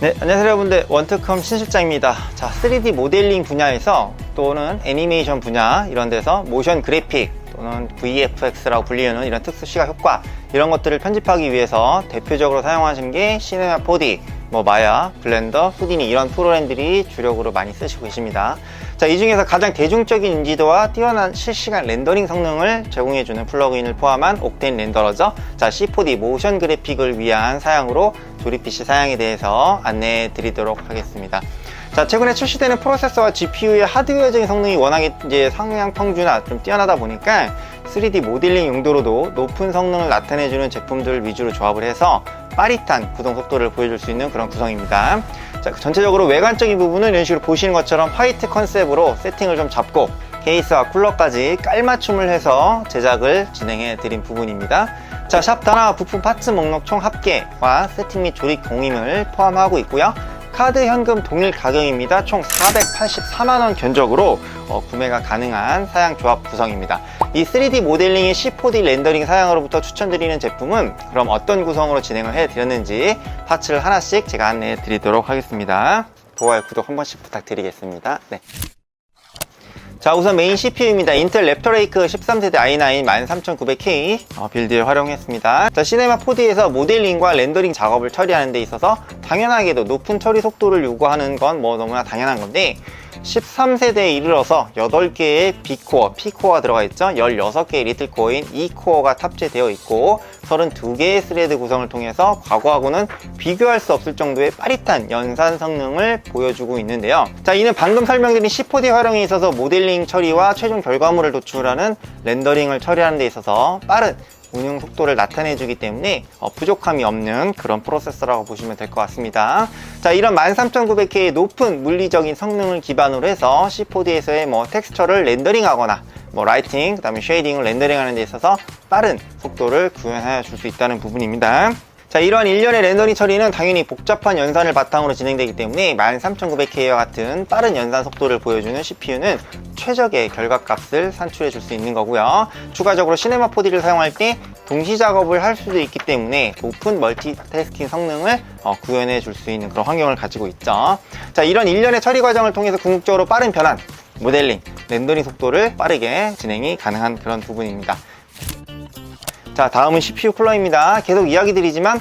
네, 안녕하세요 여러분들 원트컴 신실장입니다. 자, 3D 모델링 분야에서 또는 애니메이션 분야 이런 데서 모션 그래픽 또는 VFX라고 불리는 이런 특수 시각 효과 이런 것들을 편집하기 위해서 대표적으로 사용하시는 게 시네마 4D, 뭐 마야, 블렌더, 후디니 이런 프로그램들이 주력으로 많이 쓰시고 계십니다. 자, 이 중에서 가장 대중적인 인지도와 뛰어난 실시간 렌더링 성능을 제공해주는 플러그인을 포함한 옥테인 렌더러죠. 자, C4D 모션 그래픽을 위한 사양으로 조립 PC 사양에 대해서 안내해 드리도록 하겠습니다. 자, 최근에 출시되는 프로세서와 GPU의 하드웨어적인 성능이 워낙에 이제 상향 평준화 좀 뛰어나다 보니까 3D 모델링 용도로도 높은 성능을 나타내주는 제품들 위주로 조합을 해서 빠릿한 구동 속도를 보여줄 수 있는 그런 구성입니다. 자, 전체적으로 외관적인 부분은 이런 식으로 보시는 것처럼 화이트 컨셉으로 세팅을 좀 잡고 케이스와 쿨러까지 깔맞춤을 해서 제작을 진행해 드린 부분입니다. 자, 샵 단화 부품 파츠 목록 총 합계와 세팅 및 조립 공임을 포함하고 있고요. 카드 현금 동일 가격입니다. 총 484만원 견적으로 어, 구매가 가능한 사양 조합 구성입니다. 이 3D 모델링의 C4D 렌더링 사양으로부터 추천드리는 제품은 그럼 어떤 구성으로 진행을 해드렸는지 파츠를 하나씩 제가 안내해 드리도록 하겠습니다. 좋아요, 구독 한 번씩 부탁드리겠습니다. 네. 자 우선 메인 CPU입니다. 인텔 랩터레이크 13세대 i9 13900K 어, 빌드를 활용했습니다. 자 시네마 4D에서 모델링과 렌더링 작업을 처리하는 데 있어서 당연하게도 높은 처리 속도를 요구하는 건 뭐 너무나 당연한 건데 13세대에 이르러서 8개의 B코어, P코어가 들어가 있죠. 16개의 리틀코어인 E코어가 탑재되어 있고 32개의 스레드 구성을 통해서 과거하고는 비교할 수 없을 정도의 빠릿한 연산 성능을 보여주고 있는데요. 자, 이는 방금 설명드린 C4D 활용에 있어서 모델링 처리와 최종 결과물을 도출하는 렌더링을 처리하는 데 있어서 빠른 운용 속도를 나타내주기 때문에 어, 부족함이 없는 그런 프로세서라고 보시면 될 것 같습니다. 자, 이런 13900K의 높은 물리적인 성능을 기반으로 해서 C4D에서의 뭐 텍스처를 렌더링하거나 뭐 라이팅, 그 다음에 쉐이딩을 렌더링하는 데 있어서 빠른 속도를 구현해 줄 수 있다는 부분입니다. 자, 이러한 일련의 렌더링 처리는 당연히 복잡한 연산을 바탕으로 진행되기 때문에 13900K와 같은 빠른 연산 속도를 보여주는 CPU는 최적의 결과값을 산출해 줄 수 있는 거고요. 추가적으로 시네마 4D를 사용할 때 동시 작업을 할 수도 있기 때문에 높은 멀티태스킹 성능을 어, 구현해 줄 수 있는 그런 환경을 가지고 있죠. 자, 이런 일련의 처리 과정을 통해서 궁극적으로 빠른 변환, 모델링, 렌더링 속도를 빠르게 진행이 가능한 그런 부분입니다. 자 다음은 CPU 쿨러입니다 계속 이야기 드리지만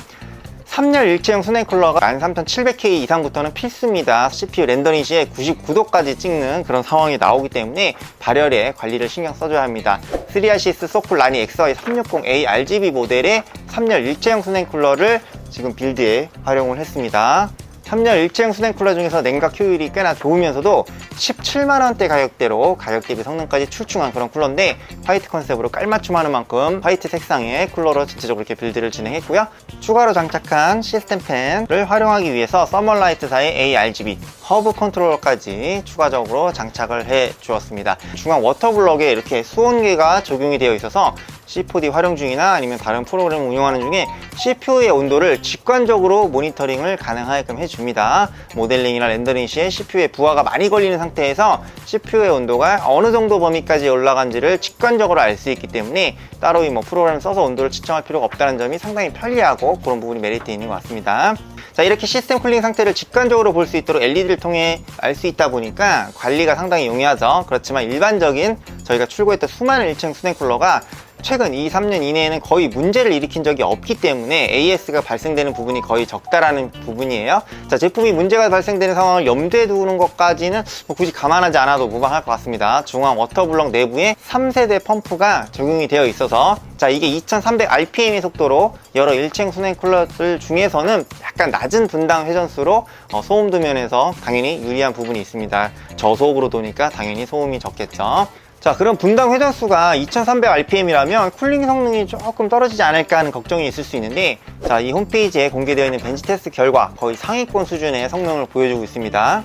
3열 일체형 순행 쿨러가 13700K 이상부터는 필수입니다. CPU 렌더링 시에 99도까지 찍는 그런 상황이 나오기 때문에 발열에 관리를 신경 써줘야 합니다. 3RCS 소쿨 라니 XY 360A RGB 모델의 3열 일체형 순행 쿨러를 지금 빌드에 활용을 했습니다 3열 일체형 수냉 쿨러 중에서 냉각 효율이 꽤나 좋으면서도 17만원대 가격대로 가격 대비 성능까지 출중한 그런 쿨러인데 화이트 컨셉으로 깔맞춤하는 만큼 화이트 색상의 쿨러로 전체적으로 이렇게 빌드를 진행했고요. 추가로 장착한 시스템 팬을 활용하기 위해서 서멀라이트사의 ARGB 허브 컨트롤러까지 추가적으로 장착을 해 주었습니다. 중앙 워터블럭에 이렇게 수온계가 적용이 되어 있어서 C4D 활용 중이나 아니면 다른 프로그램을 운영하는 중에 CPU의 온도를 직관적으로 모니터링을 가능하게끔 해줍니다. 모델링이나 렌더링 시에 CPU에 부하가 많이 걸리는 상태에서 CPU의 온도가 어느 정도 범위까지 올라간지를 직관적으로 알 수 있기 때문에 따로 이 뭐 프로그램을 써서 온도를 측정할 필요가 없다는 점이 상당히 편리하고 그런 부분이 메리트 있는 것 같습니다. 자 이렇게 시스템 쿨링 상태를 직관적으로 볼 수 있도록 LED를 통해 알 수 있다 보니까 관리가 상당히 용이하죠. 그렇지만 일반적인 저희가 출고했던 수많은 1층 수냉 쿨러가 최근 2, 3년 이내에는 거의 문제를 일으킨 적이 없기 때문에 AS가 발생되는 부분이 거의 적다라는 부분이에요. 자, 제품이 문제가 발생되는 상황을 염두에 두는 것까지는 뭐 굳이 감안하지 않아도 무방할 것 같습니다. 중앙 워터블럭 내부에 3세대 펌프가 적용이 되어 있어서 자, 이게 2300rpm의 속도로 여러 일체형 순행 쿨러들 중에서는 약간 낮은 분당 회전수로 어, 소음도 면에서 당연히 유리한 부분이 있습니다. 저소음으로 도니까 당연히 소음이 적겠죠. 자 그럼 분당 회전수가 2300rpm이라면 쿨링 성능이 조금 떨어지지 않을까 하는 걱정이 있을 수 있는데 자 이 홈페이지에 공개되어 있는 벤치 테스트 결과 거의 상위권 수준의 성능을 보여주고 있습니다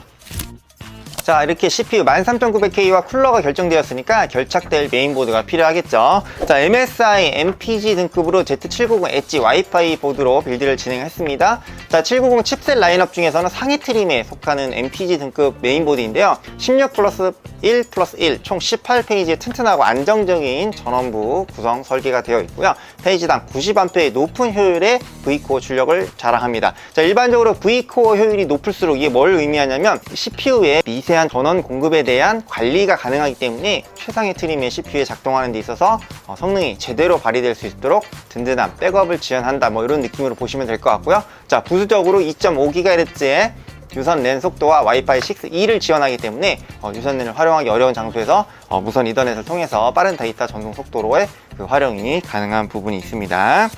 자 이렇게 CPU 13900K와 쿨러가 결정되었으니까 결착될 메인보드가 필요하겠죠. 자 MSI MPG 등급으로 Z790 엣지 와이파이 보드로 빌드를 진행했습니다. 자 790 칩셋 라인업 중에서는 상위 트림에 속하는 MPG 등급 메인보드인데요. 16 플러스 1 플러스 1 총 18페이지의 튼튼하고 안정적인 전원부 구성 설계가 되어 있고요. 페이지당 90A의 높은 효율의 V코어 출력을 자랑합니다. 자 일반적으로 V코어 효율이 높을수록 이게 뭘 의미하냐면 CPU의 미세 한 전원 공급에 대한 관리가 가능하기 때문에 최상의 트림의 CPU에 작동하는 데 있어서 어, 성능이 제대로 발휘될 수 있도록 든든한 백업을 지원한다 뭐 이런 느낌으로 보시면 될 것 같고요 자 부수적으로 2.5GHz의 유선 랜 속도와 와이파이 6E를 지원하기 때문에 어, 유선 랜을 활용하기 어려운 장소에서 어, 무선 이더넷을 통해서 빠른 데이터 전송 속도로의 그 활용이 가능한 부분이 있습니다.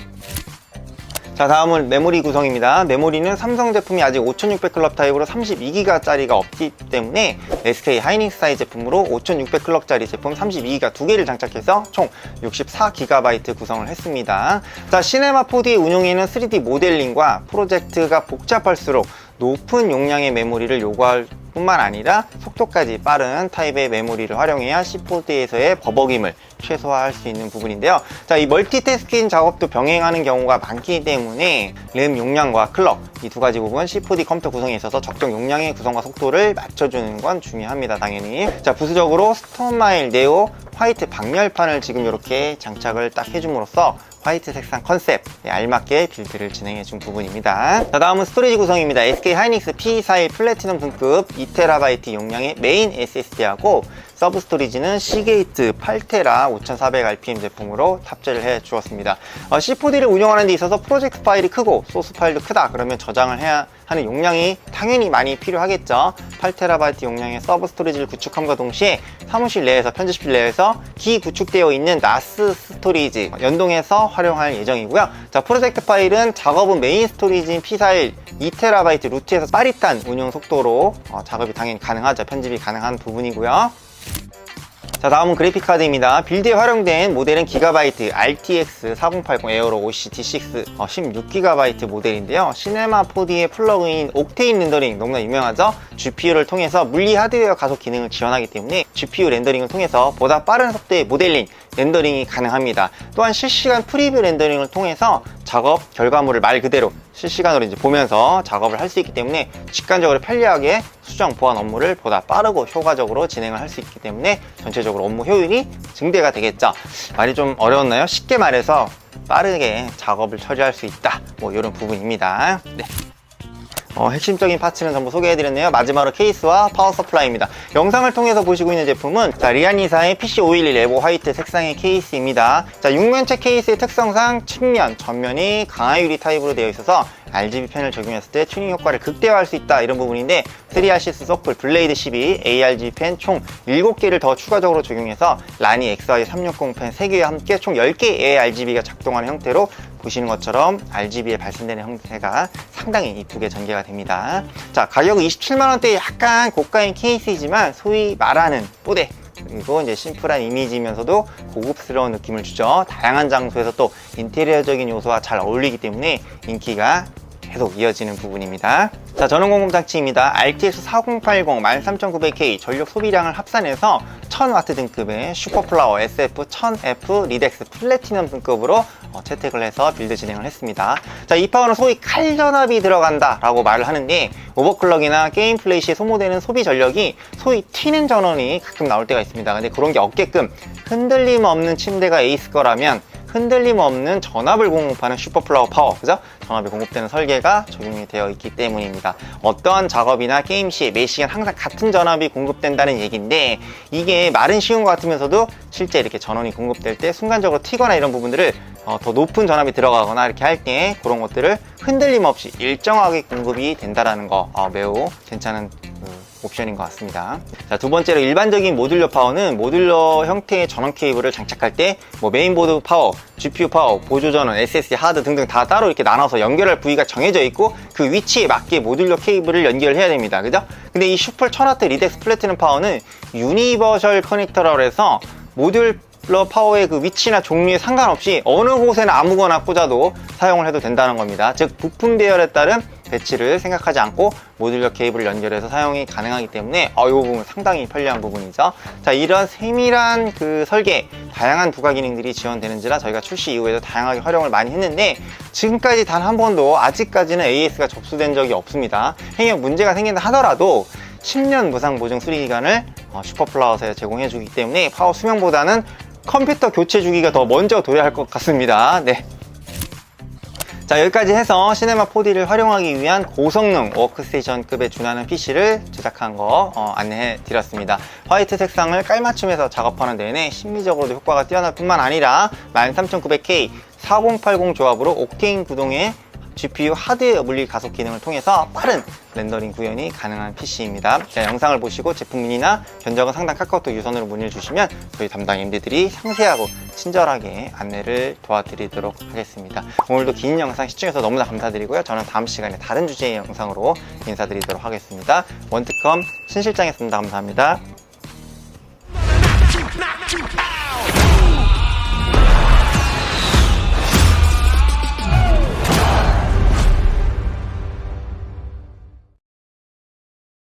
자 다음은 메모리 구성입니다. 메모리는 삼성 제품이 아직 5600 클럭 타입으로 32기가짜리가 없기 때문에 SK 하이닉스사의 제품으로 5600 클럭짜리 제품 32기가 두 개를 장착해서 총 64GB 구성을 했습니다. 자 시네마 4D 운용에는 3D 모델링과 프로젝트가 복잡할수록 높은 용량의 메모리를 요구할 뿐만 아니라 속도까지 빠른 타입의 메모리를 활용해야 C4D에서의 버벅임을 최소화할 수 있는 부분인데요. 자, 이 멀티태스킹 작업도 병행하는 경우가 많기 때문에 램 용량과 클럭 이 두 가지 부분 C4D 컴퓨터 구성에 있어서 적정 용량의 구성과 속도를 맞춰주는 건 중요합니다. 당연히. 자, 부수적으로 스톤마일 네오 화이트 방열판을 지금 이렇게 장착을 딱 해줌으로써 화이트 색상 컨셉에 알맞게 빌드를 진행해 준 부분입니다. 자, 다음은 스토리지 구성입니다. SK 하이닉스 P21 플래티넘 등급 2TB 용량의 메인 SSD하고 서브 스토리지는 시게이트 8테라 5400rpm 제품으로 탑재를 해 주었습니다. 어, C4D를 운영하는 데 있어서 프로젝트 파일이 크고 소스 파일도 크다 그러면 저장을 해야 하는 용량이 당연히 많이 필요하겠죠. 8TB 용량의 서브 스토리지를 구축함과 동시에 사무실 내에서 편집실 내에서 기구축되어 있는 나스 스토리지 연동해서 활용할 예정이고요. 자, 프로젝트 파일은 작업은 메인 스토리지인 P41 2TB 루트에서 빠릿한 운영 속도로 어, 작업이 당연히 가능하죠. 편집이 가능한 부분이고요. 자 다음은 그래픽카드입니다. 빌드에 활용된 모델은 기가바이트 RTX 4080 에어로 OCT6 어, 16GB 모델인데요. 시네마 4D의 플러그인 옥테인 렌더링 너무나 유명하죠? GPU를 통해서 물리 하드웨어 가속 기능을 지원하기 때문에 GPU 렌더링을 통해서 보다 빠른 속도의 모델링 렌더링이 가능합니다. 또한 실시간 프리뷰 렌더링을 통해서 작업 결과물을 말 그대로 실시간으로 이제 보면서 작업을 할 수 있기 때문에 직관적으로 편리하게 수정 보안 업무를 보다 빠르고 효과적으로 진행을 할 수 있기 때문에 전체적으로 업무 효율이 증대가 되겠죠. 말이 좀 어려웠나요? 쉽게 말해서 빠르게 작업을 처리할 수 있다. 뭐 이런 부분입니다. 네. 어, 핵심적인 파츠는 전부 소개해드렸네요. 마지막으로 케이스와 파워 서플라이입니다. 영상을 통해서 보시고 있는 제품은 자, 리안이사의 PC511 레보 화이트 색상의 케이스입니다. 자, 6면체 케이스의 특성상 측면, 전면이 강화 유리 타입으로 되어 있어서 RGB 펜을 적용했을 때 튜닝 효과를 극대화할 수 있다 이런 부분인데 3아시스 서클 블레이드 12 ARGB 펜 총 7개를 더 추가적으로 적용해서 라니 XY 360펜 3개와 함께 총 10개의 RGB가 작동하는 형태로 보시는 것처럼 RGB에 발산되는 형태가 상당히 이쁘게 전개가 됩니다. 자, 가격은 27만원대 약간 고가인 케이스이지만 소위 말하는 뽀대 그리고 이제 심플한 이미지면서도 고급스러운 느낌을 주죠. 다양한 장소에서 또 인테리어적인 요소와 잘 어울리기 때문에 인기가 계속 이어지는 부분입니다. 자, 전원 공급 장치입니다. RTX 4080 13900K 전력 소비량을 합산해서 1000W 등급의 슈퍼플라워 SF1000F 리덱스 플래티넘 등급으로 어, 채택을 해서 빌드 진행을 했습니다. 자, 이 파워는 소위 칼 전압이 들어간다 라고 말을 하는데 오버클럭이나 게임 플레이 시에 소모되는 소비 전력이 소위 튀는 전원이 가끔 나올 때가 있습니다. 근데 그런 게 없게끔 흔들림 없는 침대가 에이스 거라면 흔들림 없는 전압을 공급하는 슈퍼플라워 파워, 그죠? 전압이 공급되는 설계가 적용이 되어 있기 때문입니다. 어떠한 작업이나 게임 시에 매 시간 항상 같은 전압이 공급된다는 얘기인데 이게 말은 쉬운 것 같으면서도 실제 이렇게 전원이 공급될 때 순간적으로 튀거나 이런 부분들을 어, 더 높은 전압이 들어가거나 이렇게 할 때 그런 것들을 흔들림 없이 일정하게 공급이 된다는 거 어, 매우 괜찮은 그, 옵션인 것 같습니다. 자, 두 번째로 일반적인 모듈러 파워는 모듈러 형태의 전원 케이블을 장착할 때 뭐 메인보드 파워, GPU 파워, 보조 전원, SSD 하드 등등 다 따로 이렇게 나눠서 연결할 부위가 정해져 있고 그 위치에 맞게 모듈러 케이블을 연결해야 됩니다. 그죠? 근데 이 슈퍼 1000W 리덱스 플래티넘 파워는 유니버셜 커넥터라고 해서 모듈 스테이플러 파워의 그 위치나 종류에 상관없이 어느 곳에나 아무거나 꽂아도 사용을 해도 된다는 겁니다. 즉 부품 배열에 따른 배치를 생각하지 않고 모듈러 케이블을 연결해서 사용이 가능하기 때문에 어, 이 부분 상당히 편리한 부분이죠. 자, 이런 세밀한 그 설계, 다양한 부가 기능들이 지원되는지라 저희가 출시 이후에도 다양하게 활용을 많이 했는데 지금까지 단 한 번도 아직까지는 AS가 접수된 적이 없습니다. 행여 문제가 생긴다 하더라도 10년 무상 보증 수리 기간을 어, 슈퍼플라워에서 제공해 주기 때문에 파워 수명보다는 컴퓨터 교체 주기가 더 먼저 도래할 것 같습니다. 네. 자 여기까지 해서 시네마 4D를 활용하기 위한 고성능 워크스테이션급에 준하는 PC를 제작한 거 어, 안내해 드렸습니다. 화이트 색상을 깔맞춤해서 작업하는 내내 심미적으로도 효과가 뛰어날 뿐만 아니라 13900K 4080 조합으로 옥테인 구동의 GPU 하드웨어 물리 가속 기능을 통해서 빠른 렌더링 구현이 가능한 PC입니다. 영상을 보시고 제품민이나 견적은 상단 카카오톡 유선으로 문의를 주시면 저희 담당 MD들이 상세하고 친절하게 안내를 도와드리도록 하겠습니다. 오늘도 긴 영상 시청해서 너무나 감사드리고요. 저는 다음 시간에 다른 주제의 영상으로 인사드리도록 하겠습니다. 원특컴 신실장이었습니다. 감사합니다.